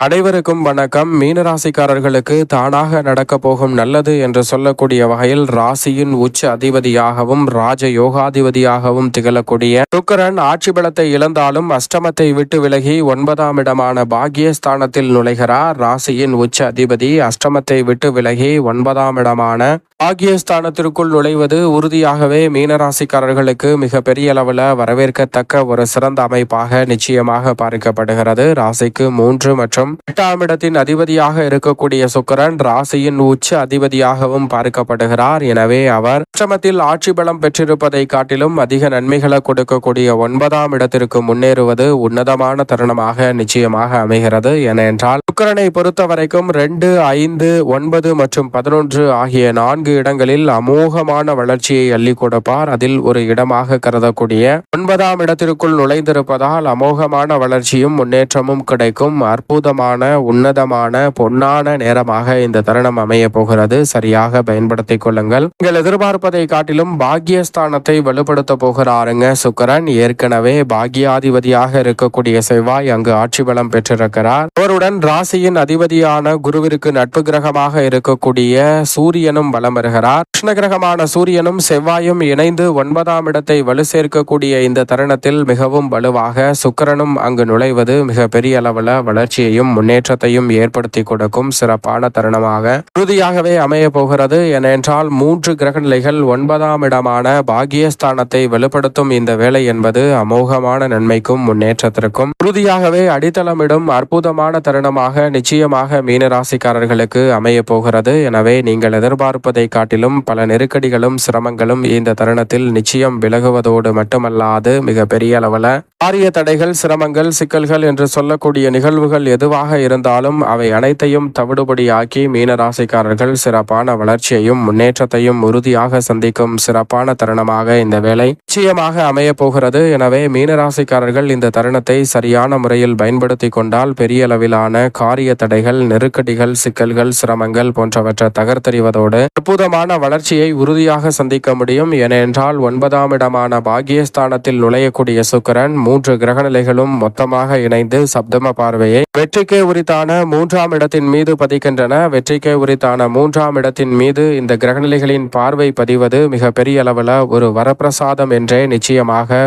அனைவருக்கும் வணக்கம். மீனராசிக்காரர்களுக்கு தானாக நடக்க போகும் நல்லது என்று சொல்லக்கூடிய வகையில் ராசியின் உச்ச அதிபதியாகவும் ராஜ யோகாதிபதியாகவும் திகழக்கூடிய சுக்கரன் ஆட்சி பலத்தை இழந்தாலும் அஷ்டமத்தை விட்டு விலகி ஒன்பதாம் இடமான பாகியஸ்தானத்தில் நுழைகிறார். ராசியின் உச்ச அதிபதி அஷ்டமத்தை விட்டு விலகி ஒன்பதாம் இடமான பாகியஸ்தானத்திற்குள் நுழைவது உறுதியாகவே மீனராசிக்காரர்களுக்கு மிக பெரிய அளவில் வரவேற்கத்தக்க ஒரு சிறந்த அமைப்பாக நிச்சயமாக பார்க்கப்படுகிறது. ராசிக்கு மூன்று மற்றும் எட்டாம் இடத்தின் அதிபதியாக இருக்கக்கூடிய சுக்கரன் ராசியின் உச்ச அதிபதியாகவும் பார்க்கப்படுகிறார். எனவே அவர் அஷ்டமத்தில் ஆட்சி பலம் பெற்றிருப்பதை காட்டிலும் அதிக நன்மைகளை கொடுக்கக்கூடிய ஒன்பதாம் இடத்திற்கு முன்னேறுவது உன்னதமான தருணமாக நிச்சயமாக அமைகிறது. ஏனென்றால் சுக்கரனை பொறுத்த வரைக்கும் ரெண்டு ஐந்து ஒன்பது மற்றும் பதினொன்று ஆகிய நான்கு இடங்களில் அமோகமான வளர்ச்சியை அள்ளி கொடுப்பார். அதில் ஒரு இடமாக கருதக்கூடிய ஒன்பதாம் இடத்திற்குள் நுழைந்திருப்பதால் அமோகமான வளர்ச்சியும் முன்னேற்றமும் கிடைக்கும். அற்புதம் அற்புதமான உன்னதமான பொன்னான நேரமாக இந்த தருணம் அமைய போகிறது. சரியாக பயன்படுத்திக் கொள்ளுங்கள். நீங்கள் எதிர்பார்ப்பதை காட்டிலும் பாக்கியஸ்தானத்தை வலுப்படுத்த போகிறாருங்க சுக்கரன். ஏற்கனவே பாக்கியாதிபதியாக இருக்கக்கூடிய செவ்வாய் அங்கு ஆட்சி பலம் பெற்றிருக்கிறார். அவருடன் ராசியின் அதிபதியான குருவிற்கு நட்பு கிரகமாக இருக்கக்கூடிய சூரியனும் வலம் வருகிறார். கிருஷ்ண கிரகமான சூரியனும் செவ்வாயும் இணைந்து ஒன்பதாம் இடத்தை வலு சேர்க்கக்கூடிய இந்த தருணத்தில் மிகவும் வலுவாக சுக்கரனும் அங்கு நுழைவது மிக பெரிய அளவில் வளர்ச்சியையும் முன்னேற்றத்தையும் ஏற்படுத்தி கொடுக்கும் சிறப்பான தருணமாக உறுதியாகவே அமைய போகிறது. ஏனென்றால் மூன்று கிரக நிலைகள் ஒன்பதாம் இடமான பாகியஸ்தானத்தை வெளிப்படுத்தும் இந்த வேலை என்பது அமோகமான நன்மைக்கும் முன்னேற்றத்திற்கும் உறுதியாகவே அடித்தளமிடும் அற்புதமான தருணமாக நிச்சயமாக மீனராசிக்காரர்களுக்கு அமைய போகிறது. எனவே நீங்கள் எதிர்பார்ப்பதை காட்டிலும் பல நெருக்கடிகளும் சிரமங்களும் இந்த தருணத்தில் நிச்சயம் விலகுவதோடு மட்டுமல்லாது மிக பெரிய அளவில் பாரிய தடைகள் சிரமங்கள் சிக்கல்கள் என்று சொல்லக்கூடிய நிகழ்வுகள் எதுவாக இருந்தாலும் அவை அனைத்தையும் தவிடுபடியாக்கி மீனராசிக்காரர்கள் சிறப்பான வளர்ச்சியையும் முன்னேற்றத்தையும் உறுதியாக சந்திக்கும் சிறப்பான தருணமாக இந்த வேலை நிச்சயமாக அமைய போகிறது. எனவே மீனராசிக்காரர்கள் இந்த தருணத்தை சரியான முறையில் பயன்படுத்தி கொண்டால் பெரிய அளவிலான காரிய தடைகள் நெருக்கடிகள் சிக்கல்கள் சிரமங்கள் போன்றவற்றை தகர்த்தெறிவதோடு அற்புதமான வளர்ச்சியை உறுதியாக சந்திக்க முடியும். ஏனென்றால் ஒன்பதாம் இடமான பாகியஸ்தானத்தில் நுழையக்கூடிய சுக்கரன் மூன்று கிரகநிலைகளும் மொத்தமாக இணைந்து சப்தம பார்வையை வெற்றி வெற்றிக்கே உரித்தான மூன்றாம் இடத்தின் மீது பதிக்கின்றன. வெற்றிக்கே உரித்தான மூன்றாம் இடத்தின் மீது இந்த கிரகநிலைகளின் பார்வை பதிவது மிக பெரிய அளவில் ஒரு வரப்பிரசாதம் என்றே நிச்சயமாக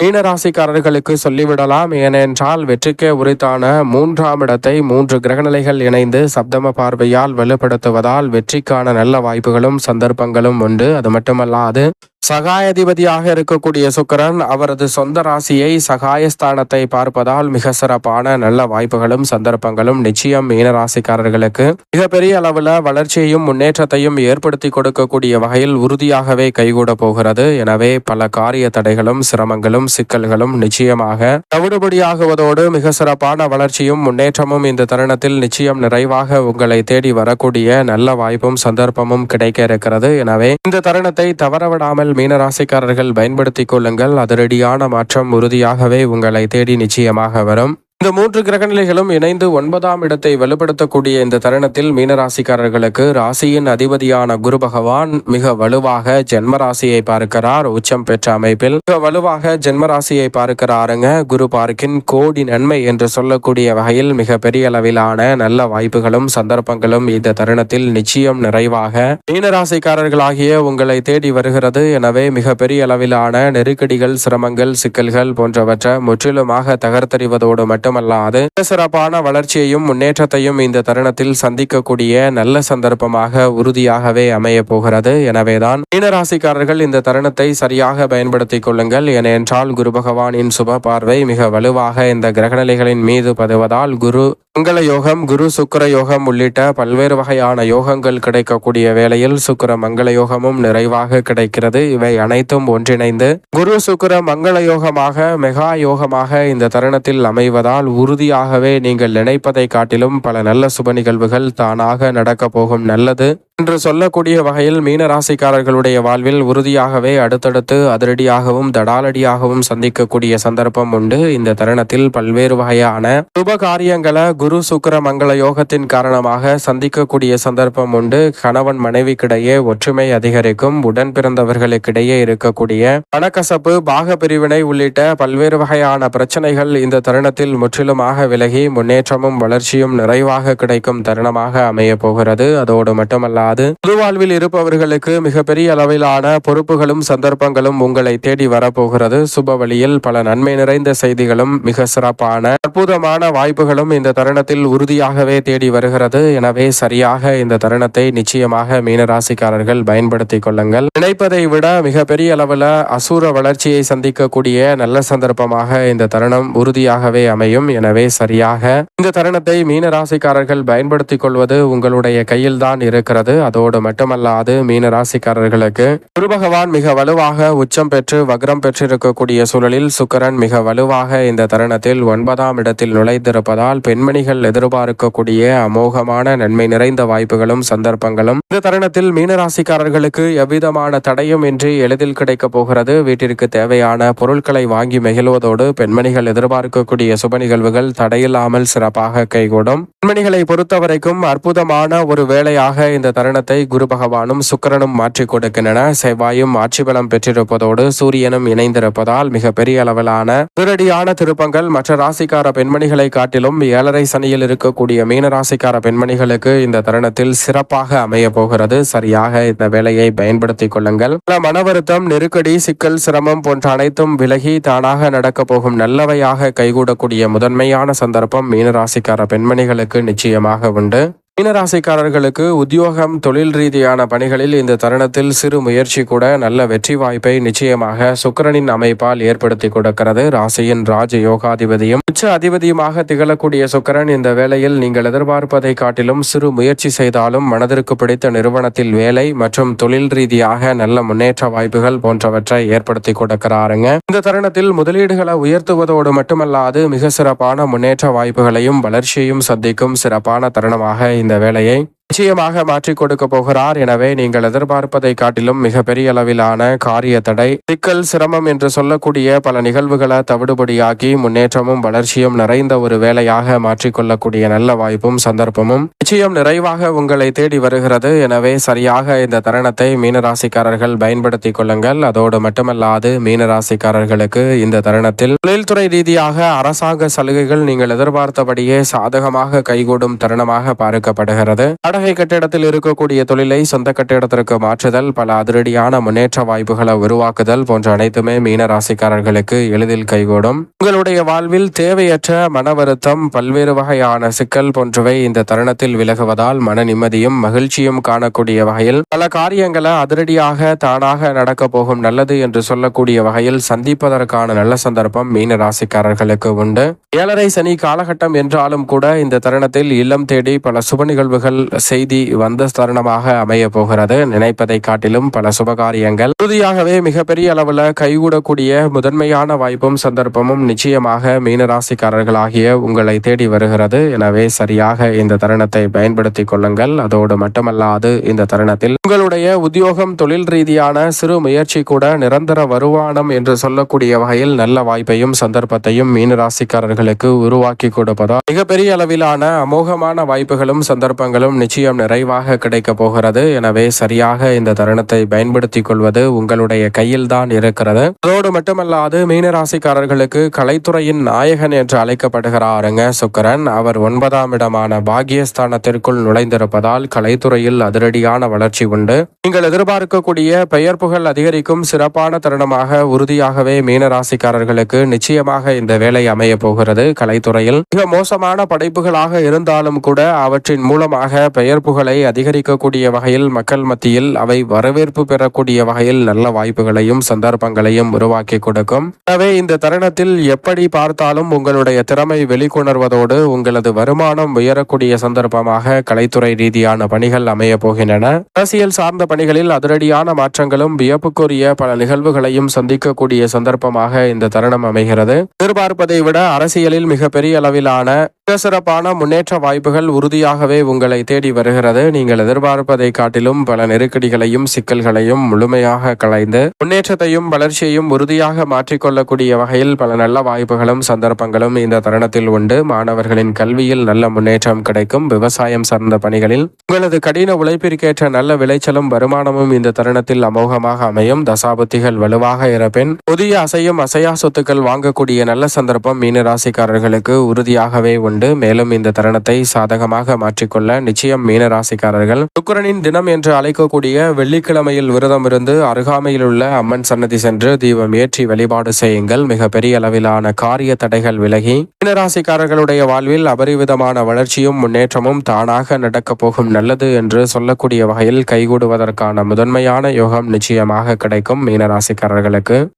மீனராசிக்காரர்களுக்கு சொல்லிவிடலாம். ஏனென்றால் வெற்றிக்கே உரித்தான மூன்றாம் இடத்தை மூன்று கிரகநிலைகள் இணைந்து சப்தம பார்வையால் வலுப்படுத்துவதால் வெற்றிக்கான நல்ல வாய்ப்புகளும் சந்தர்ப்பங்களும் உண்டு. அது மட்டுமல்லாது சகாயதிபதியாக இருக்கக்கூடிய சுக்கரன் அவரது சொந்த ராசியை சகாயஸ்தானத்தை பார்ப்பதால் மிக சிறப்பான நல்ல வாய்ப்புகளும் சந்தர்ப்பங்களும் நிச்சயம் மீனராசிக்காரர்களுக்கு மிகப்பெரிய அளவில் வளர்ச்சியையும் முன்னேற்றத்தையும் ஏற்படுத்தி கொடுக்கக்கூடிய வகையில் உறுதியாகவே கைகூட போகிறது. எனவே பல காரிய தடைகளும் சிரமங்களும் சிக்கல்களும் நிச்சயமாக தவிடுபடியாகுவதோடு மிக சிறப்பான வளர்ச்சியும் முன்னேற்றமும் இந்த தருணத்தில் நிச்சயம் நிறைவாக உங்களை தேடி வரக்கூடிய நல்ல வாய்ப்பும் சந்தர்ப்பமும் கிடைக்க இருக்கிறது. எனவே இந்த தருணத்தை தவறவிடாமல் மீனராசிக்காரர்கள் பயன்படுத்தி கொள்ளுங்கள். அதிரடியான மாற்றம் உறுதியாகவே உங்களை தேடி நிச்சயமாக வரும். இந்த மூன்று கிரகநிலைகளும் இணைந்து ஒன்பதாம் இடத்தை வலுப்படுத்தக்கூடிய இந்த தருணத்தில் மீனராசிக்காரர்களுக்கு ராசியின் அதிபதியான குரு பகவான் மிக வலுவாக ஜென்ம ராசியை பார்க்கிறார். உச்சம் பெற்ற அமைப்பில் மிக வலுவாக ஜென்ம ராசியை பார்க்கிறாருங்க. குரு பார்க்கின் கோடி நன்மை என்று சொல்லக்கூடிய வகையில் மிக பெரிய அளவிலான நல்ல வாய்ப்புகளும் சந்தர்ப்பங்களும் இந்த தருணத்தில் நிச்சயம் நிறைவாக மீனராசிக்காரர்களாகிய உங்களை தேடி வருகிறது. எனவே மிக பெரிய அளவிலான நெருக்கடிகள் சிரமங்கள் சிக்கல்கள் போன்றவற்றை முற்றிலுமாக தகர்த்தறிவதோடு மட்டும் மட்டுமல்லாது சிறப்பான வளர்ச்சியையும் முன்னேற்றத்தையும் இந்த தருணத்தில் சந்திக்கக்கூடிய நல்ல சந்தர்ப்பமாக உறுதியாகவே அமைய போகிறது. எனவேதான் மீனராசிக்காரர்கள் இந்த தருணத்தை சரியாக பயன்படுத்திக் கொள்ளுங்கள். ஏனென்றால் குரு பகவானின் சுப பார்வை மிக வலுவாக இந்த கிரகநிலைகளின் மீது பதுவதால் குரு மங்கள யோகம் குரு சுக்கர யோகம் உள்ளிட்ட பல்வேறு வகையான யோகங்கள் கிடைக்கக்கூடிய வேளையில் சுக்கர மங்கள யோகமும் நிறைவாக கிடைக்கிறது. இவை அனைத்தும் ஒன்றிணைந்து குரு சுக்கர மங்கள யோகமாக மெகா யோகமாக இந்த தருணத்தில் அமைவதால் உறுதியாகவே நீங்கள் நினைப்பதை காட்டிலும் பல நல்ல சுப நிகழ்வுகள் தானாக நடக்க போகும். நல்லது. என்று சொல்லக்கூடிய வகையில் மீனராசிக்காரர்களுடைய வாழ்வில் உறுதியாகவே அடுத்தடுத்து அதிரடியாகவும் தடாலடியாகவும் சந்திக்கக்கூடிய சந்தர்ப்பம் உண்டு. இந்த தருணத்தில் பல்வேறு வகையான சுப காரியங்களை குரு சுக்கர மங்கள யோகத்தின் காரணமாக சந்திக்கக்கூடிய சந்தர்ப்பம் உண்டு. கணவன் மனைவிக்கிடையே ஒற்றுமை அதிகரிக்கும். உடன் பிறந்தவர்களுக்கிடையே இருக்கக்கூடிய பணக்கசப்பு பாக பிரிவினை உள்ளிட்ட பல்வேறு வகையான பிரச்சனைகள் இந்த தருணத்தில் முற்றிலுமாக விலகி முன்னேற்றமும் வளர்ச்சியும் நிறைவாக கிடைக்கும் தருணமாக அமைய போகிறது. அதோடு மட்டுமல்லாது பொது பொதுவாழ்வில் இருப்பவர்களுக்கு மிகப்பெரிய அளவிலான பொறுப்புகளும் சந்தர்ப்பங்களும் உங்களை தேடி வரப்போகிறது. சுப வழியில் பல நன்மை நிறைந்த செய்திகளும் மிக சிறப்பான அற்புதமான வாய்ப்புகளும் இந்த தருணத்தில் உறுதியாகவே தேடி வருகிறது. எனவே சரியாக இந்த தருணத்தை நிச்சயமாக மீனராசிக்காரர்கள் பயன்படுத்திக் கொள்ளுங்கள். நினைப்பதை விட மிகப்பெரிய அளவில் அசூர வளர்ச்சியை சந்திக்கக்கூடிய நல்ல சந்தர்ப்பமாக இந்த தருணம் உறுதியாகவே அமையும். எனவே சரியாக இந்த தருணத்தை மீனராசிக்காரர்கள் பயன்படுத்திக் கொள்வது உங்களுடைய கையில் தான் இருக்கிறது. அதோடு மட்டுமல்லாது மீனராசிக்காரர்களுக்கு குரு பகவான் மிக வலுவாக உச்சம் பெற்று வக்ரம் பெற்றிருக்கக்கூடிய சூழலில் சுக்கரன் மிக வலுவாக இந்த தருணத்தில் ஒன்பதாம் இடத்தில் நுழைந்திருப்பதால் பெண்மணிகள் எதிர்பார்க்கக்கூடிய அமோகமான நன்மை நிறைந்த வாய்ப்புகளும் சந்தர்ப்பங்களும். இந்த தருணத்தில் மீனராசிக்காரர்களுக்கு எவ்விதமான தடையும் இன்றி எளிதில் கிடைக்கப் போகிறது. வீட்டிற்கு தேவையான பொருட்களை வாங்கி மகிழ்வதோடு பெண்மணிகள் எதிர்பார்க்கக்கூடிய சுப நிகழ்வுகள் தடையில்லாமல் சிறப்பாக கைகூடும். பெண்மணிகளை பொறுத்தவரைக்கும் அற்புதமான ஒரு வேலையாக இந்த தருணத்தை குரு பகவானும் சுக்கரனும் மாற்றி கொடுக்கின்றன. செவ்வாயும் ஆட்சி பலம் பெற்றிருப்பதோடு சூரியனும் இணைந்திருப்பதால் மிக பெரிய அளவிலான திருடியான திருப்பங்கள் மற்ற ராசிக்கார பெண்மணிகளை காட்டிலும் ஏழரை சனியில் இருக்கக்கூடிய மீன ராசிக்கார பெண்மணிகளுக்கு இந்த தருணத்தில் சிறப்பாக அமைய போகிறது. சரியாக இந்த வேலையை பயன்படுத்திக் கொள்ளுங்கள். மன வருத்தம் நெருக்கடி சிக்கல் சிரமம் போன்ற அனைத்தும் விலகி தானாக நடக்க போகும் நல்லவையாக கைகூடக்கூடிய முதன்மையான சந்தர்ப்பம் மீனராசிக்கார பெண்மணிகளுக்கு நிச்சயமாக உண்டு. மீனராசிக்காரர்களுக்கு உத்தியோகம் தொழில் ரீதியான பணிகளில் இந்த தருணத்தில் சிறு முயற்சி கூட நல்ல வெற்றி வாய்ப்பை நிச்சயமாக சுக்கிரனின் அமைப்பால் ஏற்படுத்தி கொடுக்கிறது. ராசியின் ராஜ யோகாதிபதியும் உச்ச அதிபதியுமாக திகழக்கூடிய சுக்கிரன் இந்த வேளையில் நீங்கள் எதிர்பார்ப்பதை காட்டிலும் சிறு முயற்சி செய்தாலும் மனதிற்கு பிடித்த நிறுவனத்தில் வேலை மற்றும் தொழில் ரீதியாக நல்ல முன்னேற்ற வாய்ப்புகள் போன்றவற்றை ஏற்படுத்தி கொடுக்கிறாருங்க. இந்த தருணத்தில் முதலீடுகளை உயர்த்துவதோடு மட்டுமல்லாது மிக சிறப்பான முன்னேற்ற வாய்ப்புகளையும் வளர்ச்சியையும் சந்திக்கும் சிறப்பான தருணமாக இந்த வேலையை நிச்சயமாக மாற்றிக் கொடுக்க போகிறார். எனவே நீங்கள் எதிர்பார்ப்பதை காட்டிலும் மிகப்பெரிய அளவிலான காரிய தடை சிக்கல் சிரமம் என்று சொல்லக்கூடிய பல நிகழ்வுகளை தவிடுபடியாக்கி முன்னேற்றமும் வளர்ச்சியும் நிறைந்த ஒரு வேலையாக மாற்றிக்கொள்ளக்கூடிய நல்ல வாய்ப்பும் சந்தர்ப்பமும் நிச்சயம் நிறைவாக உங்களை தேடி வருகிறது. எனவே சரியாக இந்த தருணத்தை மீனராசிக்காரர்கள் பயன்படுத்திக் கொள்ளுங்கள். அதோடு மட்டுமல்லாது மீனராசிக்காரர்களுக்கு இந்த தருணத்தில் தொழில்துறை ரீதியாக அரசாங்க சலுகைகள் நீங்கள் எதிர்பார்த்தபடியே சாதகமாக கைகூடும் தருணமாக பார்க்கப்படுகிறது. வாடகை கட்டிடத்தில் இருக்கக்கூடிய தொழிலை சொந்த கட்டிடத்திற்கு மாற்றுதல் பல அதிரடியான முன்னேற்ற வாய்ப்புகளை உருவாக்குதல் போன்ற அனைத்துமே மீன ராசிக்காரர்களுக்கு எளிதில் கைகூடும். உங்களுடைய வாழ்வில் தேவையற்ற மன வருத்தம் பல்வேறு வகையான சிக்கல் போன்றவை இந்த தருணத்தில் விலகுவதால் மன நிம்மதியும் மகிழ்ச்சியும் காணக்கூடிய வகையில் பல காரியங்களை அதிரடியாக தானாக நடக்க போகும் நல்லது என்று சொல்லக்கூடிய வகையில் சந்திப்பதற்கான நல்ல சந்தர்ப்பம் மீன ராசிக்காரர்களுக்கு உண்டு. ஏழரை சனி காலகட்டம் என்றாலும் கூட இந்த தருணத்தில் இல்லம் தேடி பல சுப நிகழ்வுகள் செய்தி வந்த தருணமாக அமைய போகிறது. நினைப்பதை காட்டிலும் பல சுபகாரியங்கள். உறுதியாகவே மிகப்பெரிய அளவில் கைகூடக்கூடிய முதன்மையான வாய்ப்பும் சந்தர்ப்பமும் நிச்சயமாக மீனராசிக்காரர்களாகிய உங்களை தேடி வருகிறது. எனவே சரியாக இந்த தருணத்தை பயன்படுத்திக் கொள்ளுங்கள். அதோடு மட்டுமல்லாது இந்த தருணத்தில் உங்களுடைய உத்தியோகம் தொழில் ரீதியான சிறு முயற்சி கூட நிரந்தர வருமானம் என்று சொல்லக்கூடிய வகையில் நல்ல வாய்ப்பையும் சந்தர்ப்பத்தையும் மீனராசிக்காரர்களுக்கு உருவாக்கி கொடுப்பதால் மிகப்பெரிய அளவிலான அமோகமான வாய்ப்புகளும் சந்தர்ப்பங்களும் நிச்சயம் நிறைவாக கிடைக்கப் போகிறது. எனவே சரியாக இந்த தருணத்தை பயன்படுத்திக் கொள்வது உங்களுடைய கையில் தான் இருக்கிறது. அதோடு மட்டுமல்லாது மீனராசிக்காரர்களுக்கு கலைத்துறையின் நாயகன் என்று அழைக்கப்படுகிறாருங்க சுக்கரன். அவர் ஒன்பதாம் இடமான பாகியஸ்தானத்திற்குள் நுழைந்திருப்பதால் கலைத்துறையில் அதிரடியான வளர்ச்சி உண்டு. நீங்கள் எதிர்பார்க்கக்கூடிய பெயர் புகழ் அதிகரிக்கும் சிறப்பான தருணமாக உறுதியாகவே மீனராசிக்காரர்களுக்கு நிச்சயமாக இந்த வேலை அமைய போகிறது கலைத்துறையில். மிக மோசமான படைப்புகளாக இருந்தாலும் கூட அவற்றின் மூலமாக பெயர் புகழை அதிகரிக்கக்கூடிய வகையில் மக்கள் மத்தியில் அவை வரவேற்பு பெறக்கூடிய வகையில் நல்ல வாய்ப்புகளையும் சந்தர்ப்பங்களையும் உருவாக்கி கொடுக்கும். எனவே இந்த தருணத்தில் எப்படி பார்த்தாலும் உங்களுடைய திறமை வெளிக்கொணர்வதோடு உங்களது வருமானம் உயரக்கூடிய சந்தர்ப்பமாக கலைத்துறை ரீதியான பணிகள் அமைய போகின்றன. அரசியல் சார்ந்த பணிகளில் அதிரடியான மாற்றங்களும் வியப்புக்குரிய பல நிகழ்வுகளையும் சந்திக்கக்கூடிய சந்தர்ப்பமாக இந்த தருணம் அமைகிறது. எதிர்பார்ப்பதை விட அரசியலில் மிகப்பெரிய அளவிலான சிறப்பான முன்னேற்ற வாய்ப்புகள் உறுதியாகவே உங்களை தேடி வருகிறது. நீங்கள் எதிர்பார்ப்பதை காட்டிலும் பல நெருக்கடிகளையும் சிக்கல்களையும் முழுமையாக களைந்து முன்னேற்றத்தையும் வளர்ச்சியையும் உறுதியாக மாற்றிக்கொள்ளக்கூடிய வகையில் பல நல்ல வாய்ப்புகளும் சந்தர்ப்பங்களும் இந்த தருணத்தில் உண்டு. மாணவர்களின் கல்வியில் நல்ல முன்னேற்றம் கிடைக்கும். விவசாயம் சார்ந்த பணிகளில் உங்களது கடின உழைப்பிற்கேற்ற நல்ல விளைச்சலும் வருமானமும் இந்த தருணத்தில் அமோகமாக அமையும். தசாபுத்திகள் வலுவாக இருப்பின் புதிய அசையும் அசையா சொத்துக்கள் வாங்கக்கூடிய நல்ல சந்தர்ப்பம் மீனராசிக்காரர்களுக்கு உறுதியாகவே உண்டு. மேலும் இந்த தருணத்தை சாதகமாக மாற்றிக்கொள்ள நிச்சயம் மீனராசிக்காரர்கள் சுக்கரனின் தினம் என்று அழைக்கக்கூடிய வெள்ளிக்கிழமையில் விரதம் இருந்து அருகாமையில் உள்ள அம்மன் சன்னதி சென்று தீபம் ஏற்றி வழிபாடு செய்யுங்கள். மிக பெரிய அளவிலான காரிய தடைகள் விலகி மீனராசிக்காரர்களுடைய வாழ்வில் அபரிவிதமான வளர்ச்சியும் முன்னேற்றமும் தானாக நடக்கப் போகும் நல்லது என்று சொல்லக்கூடிய வகையில் கைகூடுவதற்கான முதன்மையான யோகம் நிச்சயமாக கிடைக்கும் மீனராசிக்காரர்களுக்கு